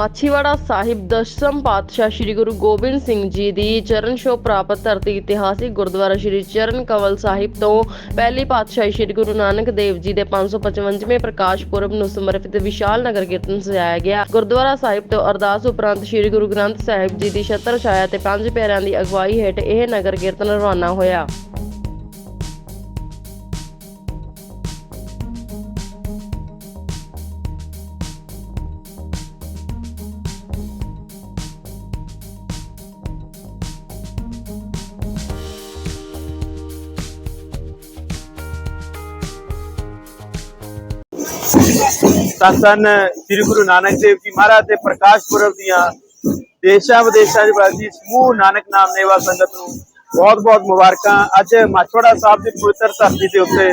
ਮਾਛੀਵਾੜਾ ਸਾਹਿਬ ਦਸ਼ਮ ਪਾਤਸ਼ਾਹ ਸ੍ਰੀ ਗੁਰੂ ਗੋਬਿੰਦ ਸਿੰਘ ਜੀ ਦੀ ਚਰਨ ਛੋਹ ਪ੍ਰਾਪਤ ਧਰਤੀ ਇਤਿਹਾਸਿਕ ਗੁਰਦੁਆਰਾ ਸ੍ਰੀ ਚਰਨ ਕਵਲ ਸਾਹਿਬ ਤੋਂ ਪਹਿਲੀ ਪਾਤਸ਼ਾਹੀ ਸ੍ਰੀ ਗੁਰੂ ਨਾਨਕ ਦੇਵ ਜੀ ਦੇ 555ਵੇਂ ਪ੍ਰਕਾਸ਼ ਪੁਰਬ ਨੂੰ ਸਮਰਪਿਤ ਵਿਸ਼ਾਲ ਨਗਰ ਕੀਰਤਨ ਸਜਾਇਆ ਗਿਆ। ਗੁਰਦੁਆਰਾ ਸਾਹਿਬ ਤੋਂ ਅਰਦਾਸ ਉਪਰੰਤ ਸ੍ਰੀ ਗੁਰੂ ਗ੍ਰੰਥ ਸਾਹਿਬ ਜੀ ਦੀ ਛਤਰ ਛਾਇਆ ਤੇ ਪੰਜ ਪਿਆਰਿਆਂ ਦੀ ਅਗਵਾਈ ਹੇਠ ਇਹ ਨਗਰ ਕੀਰਤਨ ਰਵਾਨਾ ਹੋਇਆ। ਤਾਂ ਸਨ ਸ੍ਰੀ ਗੁਰੂ ਨਾਨਕ ਦੇਵ ਜੀ ਮਹਾਰਾਜ ਦੇ ਪ੍ਰਕਾਸ਼ ਪੁਰਬ ਦੀਆਂ ਦੇਸ਼ਾਂ ਵਿਦੇਸ਼ਾਂ ਦੇ ਵਾਸੀ ਸਮੂਹ ਨਾਨਕ ਨਾਮ ਨੇਵਾ ਸੰਗਤ ਨੂੰ ਬਹੁਤ-ਬਹੁਤ ਮੁਬਾਰਕਾਂ। ਅੱਜ ਮਾਛੋੜਾ ਸਾਹਿਬ ਦੀ ਪਵਿੱਤਰ ਧਰਤੀ ਦੇ ਉੱਤੇ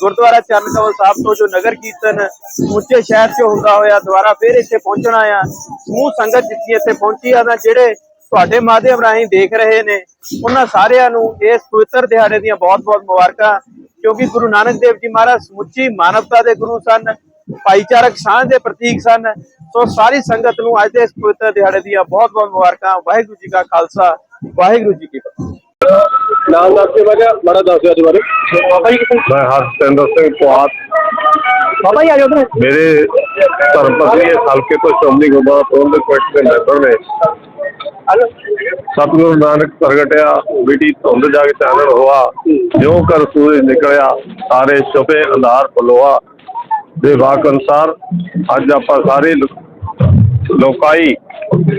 ਗੁਰਦੁਆਰਾ ਚਰਨ ਕਮਲ ਸਾਹਿਬ ਤੋਂ ਜੋ ਨਗਰ ਕੀਰਤਨ ਉੱਚੇ ਸ਼ਹਿਰ 'ਚ ਹੁੰਦਾ ਹੋਇਆ ਦੁਬਾਰਾ ਫੇਰ ਇੱਥੇ ਪਹੁੰਚਣਾ ਆ। ਸਮੂਹ ਸੰਗਤ ਜਿੱਥੇ ਇੱਥੇ ਪਹੁੰਚੀ ਆ ਨਾ ਜਿਹੜੇ ਤੁਹਾਡੇ ਮਾਧਿਅਮ ਰਾਹੀਂ ਦੇਖ ਰਹੇ ਨੇ, ਉਹਨਾਂ ਸਾਰਿਆਂ ਨੂੰ ਇਸ ਪਵਿੱਤਰ ਦਿਹਾੜੇ ਦੀਆਂ ਬਹੁਤ-ਬਹੁਤ ਮੁਬਾਰਕਾਂ। ਕਿਉਂਕਿ ਗੁਰੂ ਨਾਨਕ ਦੇਵ ਜੀ ਮਹਾਰਾਜ ਸਮੁੱਚੀ ਮਾਨਵਤਾ ਦੇ ਗੁਰੂ ਸਨ ਭਾਈਚਾਰਕ ਸਾਂਝ ਦੇ ਪ੍ਰਤੀਕ ਸਨ। ਸੋ ਸਾਰੀ ਸੰਗਤ ਨੂੰ ਅੱਜ ਦੇ ਇਸ ਪਵਿੱਤਰ ਦਿਹਾੜੇ ਦੀਆਂ ਬਹੁਤ-ਬਹੁਤ ਮੁਬਾਰਕਾਂ। ਵਾਹਿਗੁਰੂ ਜੀ ਕਾ ਖਾਲਸਾ ਵਾਹਿਗੁਰੂ ਜੀ ਕੀ ਫਤਿਹ। ਨਾਮ ਦੱਸ ਕੇ ਕਿਹਾ ਬੜਾ ਦੱਸ ਦਿਓ ਅੱਜ ਬਾਰੇ। ਬਾਬਾ ਜੀ ਕਿੱਥੇ ਮੈਂ ਹਰਸਿੰਦਰ ਸਿੰਘ ਪੁਆਤ ਬਾਬਾ ਜੀ ਆ ਜਾਓ ਮੇਰੇ ਧਰਮ ਪਤਨੀ ਇਸ ਹਲਕੇ ਤੋਂ ਸ਼੍ਰੋਮਣੀ ਗੁਰਦੁਆਰਾ ਪ੍ਰਬੰਧਕ ਕਮੇਟੀ ਦੇ ਮੈਂਬਰ ਨੇ। ਸਤਿਗੁਰੂ ਨਾਨਕ ਪ੍ਰਗਟਿਆ, ਬਿਟੀ ਧੁੰਦ ਜਾ ਕੇ ਚਾਨਣ ਹੋਆ, ਜਿਉਂ ਕਰ ਸੂਰਜ ਨਿਕਲਿਆ, ਸਾਰੇ ਛੁਪੇ ਅੰਧਾਰ ਪਲੋਆ ਦੇ ਵਾਕ ਅਨੁਸਾਰ ਅੱਜ ਆਪਾਂ ਸਾਰੇ ਲੋ- ਲੋਕਾਈ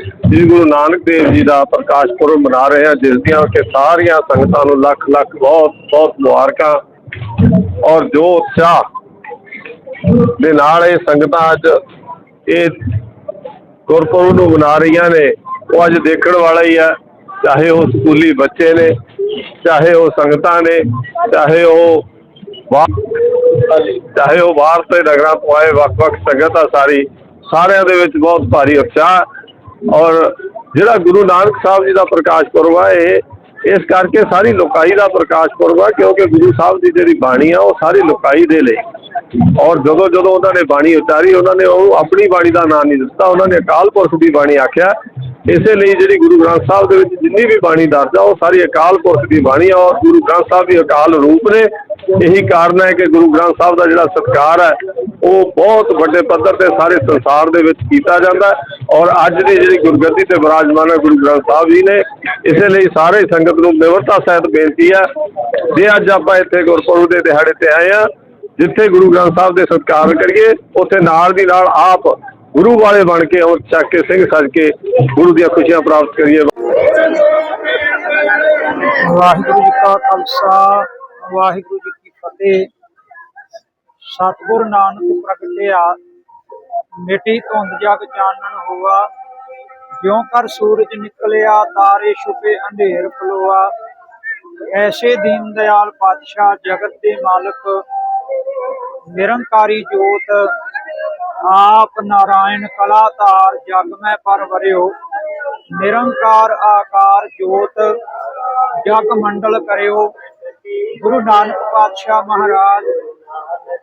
ਸ੍ਰੀ ਗੁਰੂ ਨਾਨਕ ਦੇਵ ਜੀ ਦਾ ਪ੍ਰਕਾਸ਼ ਪੁਰਬ ਮਨਾ ਰਹੇ ਹਾਂ, ਜਿਸ ਦੀਆਂ ਕਿ ਸਾਰੀਆਂ ਸੰਗਤਾਂ ਨੂੰ ਲੱਖ ਲੱਖ ਬਹੁਤ ਬਹੁਤ ਮੁਬਾਰਕਾਂ। ਔਰ ਜੋ ਉਤਸ਼ਾਹ ਦੇ ਨਾਲ ਇਹ ਸੰਗਤਾਂ ਅੱਜ ਇਹ ਗੁਰਪੁਰਬ ਨੂੰ ਮਨਾ ਰਹੀਆਂ ਨੇ ਉਹ ਅੱਜ ਦੇਖਣ ਵਾਲਾ ਹੀ ਹੈ ਚਾਹੇ ਉਹ ਸਕੂਲੀ ਬੱਚੇ ਨੇ, ਚਾਹੇ ਉਹ ਸੰਗਤਾਂ ਨੇ, ਚਾਹੇ ਉਹ ਚਾਹੇ ਉਹ ਬਾਹਰ ਤੇ ਨਗਰਾਂ ਤੋਂ ਆਏ ਵੱਖ-ਵੱਖ ਸੰਗਤ ਆ ਸਾਰੀ, ਸਾਰਿਆਂ ਦੇ ਵਿੱਚ ਬਹੁਤ ਭਾਰੀ ਉਤਸ਼ਾਹ ਔਰ ਜਿਹੜਾ ਗੁਰੂ ਨਾਨਕ ਸਾਹਿਬ ਜੀ ਦਾ ਪ੍ਰਕਾਸ਼ ਪੁਰਬ ਆ, ਇਹ, ਇਸ ਕਰਕੇ ਸਾਰੀ ਲੋਕਾਈ ਦਾ ਪ੍ਰਕਾਸ਼ ਪੁਰਬ ਆ, ਕਿਉਂਕਿ ਗੁਰੂ ਸਾਹਿਬ ਦੀ ਜਿਹੜੀ ਬਾਣੀ ਆ, ਉਹ ਸਾਰੀ ਲੋਕਾਈ ਦੇ ਲਈ। ਔਰ ਜਦੋਂ ਜਦੋਂ ਉਹਨਾਂ ਨੇ ਬਾਣੀ ਉਚਾਰੀ, ਉਹਨਾਂ ਨੇ ਉਹ ਆਪਣੀ ਬਾਣੀ ਦਾ ਨਾਮ ਨਹੀਂ ਦਿੱਤਾ, ਉਹਨਾਂ ਨੇ ਅਕਾਲ ਪੁਰਖ ਦੀ ਬਾਣੀ ਆਖਿਆ। ਇਸੇ ਲਈ ਜਿਹੜੀ ਗੁਰੂ ਗ੍ਰੰਥ ਸਾਹਿਬ ਦੇ ਵਿੱਚ ਜਿੰਨੀ ਵੀ ਬਾਣੀ ਦਰਜ ਆ ਉਹ ਸਾਰੀ ਅਕਾਲ ਪੁਰਖ ਦੀ ਬਾਣੀ ਆ ਔਰ ਗੁਰੂ ਗ੍ਰੰਥ ਸਾਹਿਬ ਦੀ ਅਕਾਲ ਰੂਪ ਨੇ। ਇਹੀ ਕਾਰਨ ਹੈ ਕਿ ਗੁਰੂ ਗ੍ਰੰਥ ਸਾਹਿਬ ਦਾ ਜਿਹੜਾ ਸਤਿਕਾਰ ਹੈ, ਉਹ ਬਹੁਤ ਵੱਡੇ ਪੱਧਰ ਤੇ ਸਾਰੇ ਸੰਸਾਰ ਦੇ ਵਿੱਚ ਕੀਤਾ ਜਾਂਦਾ ਔਰ ਅੱਜ ਦੀ ਜਿਹੜੀ ਗੁਰਗੱਦੀ ਤੇ ਵਿਰਾਜਮਾਨ ਹੈ ਗੁਰੂ ਗ੍ਰੰਥ ਸਾਹਿਬ ਜੀ ਨੇ, ਇਸੇ ਲਈ ਸਾਰੇ ਸੰਗਤ ਨੂੰ ਨਿਮਰਤਾ ਸਹਿਤ ਬੇਨਤੀ ਹੈ ਜੇ ਅੱਜ ਆਪਾਂ ਇੱਥੇ ਗੁਰਪੁਰਬ ਦੇ ਦਿਹਾੜੇ ਤੇ ਆਏ ਆ ਜਿੱਥੇ ਗੁਰੂ ਗ੍ਰੰਥ ਸਾਹਿਬ ਦੇ ਸਤਿਕਾਰ ਕਰੀਏ, ਉੱਥੇ ਨਾਲ ਦੀ ਨਾਲ ਆਪ ਗੁਰੂ ਵਾਲੇ ਬਣ ਕੇ ਉਹ ਚੱਕ ਕੇ ਸਿੰਘ ਸਜ ਕੇ ਗੁਰੂ ਦੀਆਂ ਖੁਸ਼ੀਆਂ ਪ੍ਰਾਪਤ ਕਰੀਏ। ਵਾਹਿਗੁਰੂ ਜੀ ਕਾ ਖਾਲਸਾ, ਵਾਹਿਗੁਰੂ ਜੀ ਕੀ ਫਤਿਹ। ਸਤਿਗੁਰ ਨਾਨਕ ਪ੍ਰਗਟਿਆ ਮਿੱਟੀ ਧੁੰਦ ਜਗ ਚਾਨਣ ਹੋਆ। ਜਿਉਂ ਕਰ ਸੂਰਜ ਨਿਕਲਿਆ, ਤਾਰੇ ਛੁਪੇ, ਅੰਧੇਰ ਫਲੋਆ ਐਸੇ ਦੀਨ ਦਇਆਲ ਪਾਤਸ਼ਾਹ ਜਗਤ ਦੇ ਮਾਲਕ, ਨਿਰੰਕਾਰੀ ਜੋਤ ਆਪ ਨਾਰਾਇਣ ਕਲਾ ਧਾਰ ਜਗ ਮੈਂ ਪਰਵਰਿਓ ਨਿਰੰਕਾਰ ਆਕਾਰ ਜੋਤ ਜਗ ਮੰਡਲ ਕਰਿਓ। ਗੁਰੂ ਨਾਨਕ ਪਾਤਸ਼ਾਹ ਮਹਾਰਾਜ,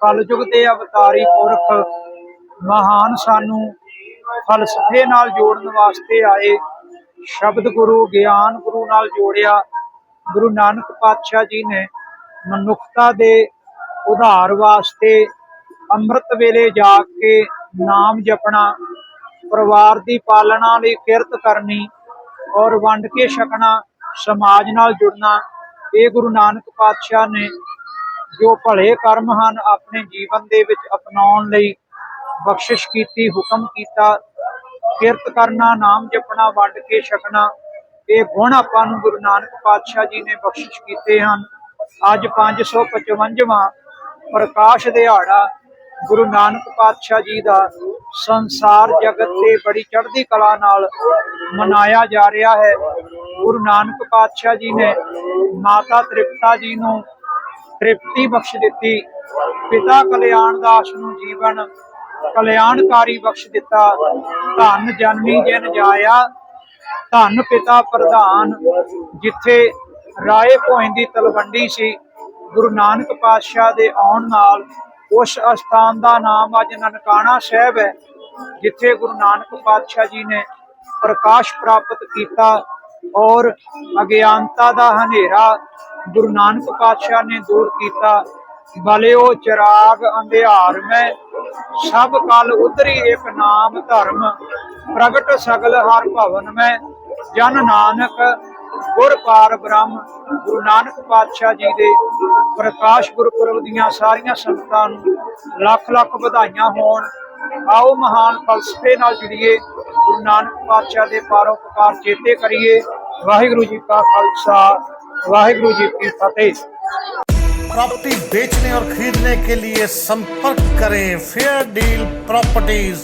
ਕਲਯੁਗ ਦੇ ਅਵਤਾਰੀ ਪੁਰਖ ਮਹਾਨ ਸਾਨੂੰ ਫਲਸਫੇ ਨਾਲ ਜੋੜਨ ਵਾਸਤੇ ਆਏ। ਸ਼ਬਦ ਗੁਰੂ, ਗਿਆਨ ਗੁਰੂ ਨਾਲ ਜੋੜਿਆ। ਗੁਰੂ ਨਾਨਕ ਪਾਤਸ਼ਾਹ ਜੀ ਨੇ ਮਨੁੱਖਤਾ ਦੇ ਉਧਾਰ ਵਾਸਤੇ ਅੰਮ੍ਰਿਤ ਵੇਲੇ ਜਾ ਕੇ ਨਾਮ ਜਪਣਾ, ਪਰਿਵਾਰ ਦੀ ਪਾਲਣਾ ਲਈ ਕਿਰਤ ਕਰਨੀ ਔਰ ਵੰਡ ਕੇ ਛਕਣਾ, ਸਮਾਜ ਨਾਲ ਜੁੜਨਾ, ਇਹ ਗੁਰੂ ਨਾਨਕ ਪਾਤਸ਼ਾਹ ਨੇ ਜੋ ਭਲੇ ਕਰਮ ਹਨ ਆਪਣੇ ਜੀਵਨ ਦੇ ਵਿੱਚ ਅਪਣਾਉਣ ਲਈ ਬਖਸ਼ਿਸ਼ ਕੀਤੀ, ਹੁਕਮ ਕੀਤਾ, ਕਿਰਤ ਕਰਨਾ, ਨਾਮ ਜਪਣਾ, ਵੰਡ ਕੇ ਛਕਣਾ, ਇਹ ਗੁਣ ਆਪਾਂ ਨੂੰ ਗੁਰੂ ਨਾਨਕ ਪਾਤਸ਼ਾਹ ਜੀ ਨੇ ਬਖਸ਼ਿਸ਼ ਕੀਤੇ ਹਨ। ਅੱਜ 555ਵਾਂ ਪ੍ਰਕਾਸ਼ ਦਿਹਾੜਾ ਗੁਰੂ ਨਾਨਕ ਪਾਤਸ਼ਾਹ ਜੀ ਦਾ ਸੰਸਾਰ ਜਗਤ ਤੇ ਬੜੀ ਚੜ੍ਹਦੀ ਕਲਾ ਨਾਲ ਮਨਾਇਆ ਜਾ ਰਿਹਾ ਹੈ। ਗੁਰੂ ਨਾਨਕ ਪਾਤਸ਼ਾਹ ਜੀ ਨੇ ਮਾਤਾ ਤ੍ਰਿਪਤਾ ਜੀ ਨੂੰ ਤ੍ਰਿਪਤੀ ਬਖਸ਼ ਦਿੱਤੀ। ਪਿਤਾ ਕਲਿਆਣ ਦਾਸ ਨੂੰ ਜੀਵਨ ਕਲਿਆਣਕਾਰੀ ਬਖਸ਼ ਦਿੱਤਾ। ਧੰਨ ਜਨਨੀ ਜਨ ਜਾਇਆ, ਧੰਨ ਪਿਤਾ ਪ੍ਰਧਾਨ, ਜਿੱਥੇ ਰਾਏ ਭੋਇੰ ਦੀ ਤਲਵੰਡੀ ਸੀ। ਗੁਰੂ ਨਾਨਕ ਪਾਤਸ਼ਾਹ ਦੇ ਆਉਣ ਨਾਲ ਉਸ ਅਸਥਾਨ ਦਾ ਨਾਮ ਅੱਜ ਨਨਕਾਣਾ ਸਾਹਿਬ ਹੈ, ਜਿੱਥੇ ਗੁਰੂ ਨਾਨਕ ਪਾਤਸ਼ਾਹ ਜੀ ਨੇ ਪ੍ਰਕਾਸ਼ ਪ੍ਰਾਪਤ ਕੀਤਾ ਔਰ ਅਗਿਆਨਤਾ ਦਾ ਹਨੇਰਾ ਗੁਰੂ ਨਾਨਕ ਪਾਤਸ਼ਾਹ ਨੇ ਦੂਰ ਕੀਤਾ। ਬਲਿਓ ਚਿਰਾਗ ਅੰਧਿਆਰ ਮੈਂ, ਸਭ ਕਲ ਉਧਰੀ ਇੱਕ ਨਾਮ ਧਰਮ, ਪ੍ਰਗਟ ਸਗਲ ਹਰ ਭਵਨ ਮੈਂ, ਜਨ ਨਾਨਕ ਗੁਰ ਪਾਰ ਬ੍ਰਹਮ ਗੁਰੂ ਨਾਨਕ ਪਾਤਸ਼ਾਹ ਜੀ ਦੇ ਪ੍ਰਕਾਸ਼ ਗੁਰਪੁਰਬ ਦੀਆਂ ਸਾਰੀਆਂ ਸੰਗਤਾਂ ਨੂੰ ਲੱਖ ਲੱਖ ਵਧਾਈਆਂ ਹੋਣ ਆਓ ਮਹਾਨ ਫਲਸਫੇ ਨਾਲ ਜੁੜੀਏ ਗੁਰੂ ਨਾਨਕ ਪਾਤਸ਼ਾਹ ਦੇ ਪਰਉਪਕਾਰ ਚੇਤੇ ਕਰੀਏ ਵਾਹਿਗੁਰੂ ਜੀ ਕਾ ਖਾਲਸਾ ਵਾਹਿਗੁਰੂ ਜੀ ਕੀ ਫਤਿਹ प्रॉपर्टी बेचने और खरीदने के लिए संपर्क करें फेयर डील प्रॉपर्टीज